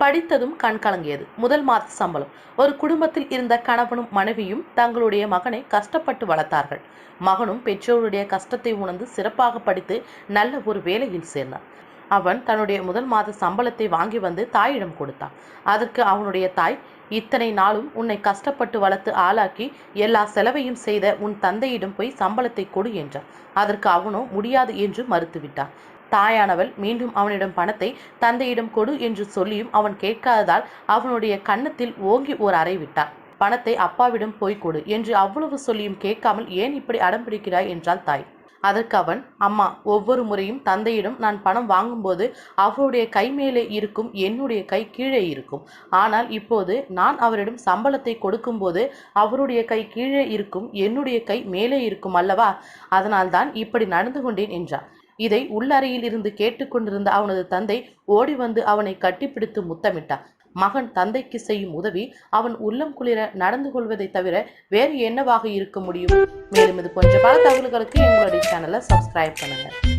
படித்ததும் கண் கலங்கியது. முதல் மாத சம்பளம். ஒரு குடும்பத்தில் இருந்த கணவனும் மனைவியும் தங்களுடைய மகனை கஷ்டப்பட்டு வளர்த்தார்கள். மகனும் பெற்றோருடைய கஷ்டத்தை உணர்ந்து சிறப்பாக படித்து நல்ல ஒரு வேலையில் சேர்ந்தான். அவன் தன்னுடைய முதல் மாத சம்பளத்தை வாங்கி வந்து தாயிடம் கொடுத்தான். அதற்கு அவனுடைய தாய் இத்தனை நாளும் உன்னை கஷ்டப்பட்டு வளர்த்து ஆளாக்கி எல்லா செலவையும் செய்த உன் தந்தையிடம் போய் சம்பளத்தை கொடு என்றார். அதற்கு அவனோ முடியாது என்று மறுத்துவிட்டான். தாயானவள் மீண்டும் அவனிடம் பணத்தை தந்தையிடம் கொடு என்று சொல்லியும் அவன் கேட்காததால் அவனுடைய கன்னத்தில் ஓங்கி ஓர் அறை விட்டார். பணத்தை அப்பாவிடம் போய் கொடு என்று அவ்வளவு சொல்லியும் கேட்காமல் ஏன் இப்படி அடம் பிடிக்கிறாய் என்றாள் தாய். அதற்கு அவன் அம்மா ஒவ்வொரு முறையும் தந்தையிடம் நான் பணம் வாங்கும்போது அவருடைய கை மேலே இருக்கும் என்னுடைய கை கீழே இருக்கும். ஆனால் இப்போது நான் அவரிடம் சம்பளத்தை கொடுக்கும்போது அவருடைய கை கீழே இருக்கும் என்னுடைய கை மேலே இருக்கும் அல்லவா? அதனால்தான் இப்படி நடந்து கொண்டேன் என்றார். இதை உள்ளறையில் இருந்து கேட்டுக்கொண்டிருந்த அவனது தந்தை ஓடி வந்து அவனை கட்டிப்பிடித்து முத்தமிட்டான் மகன் தந்தைக்கு செய்யும் உதவி அவன் உள்ளம் குளிர நடந்து கொள்வதை தவிர வேறு என்னவாக இருக்க முடியும்? மேலும் இது போன்ற பல தகவல்களுக்கு எங்களுடைய சேனலை சப்ஸ்கிரைப் பண்ணுங்க.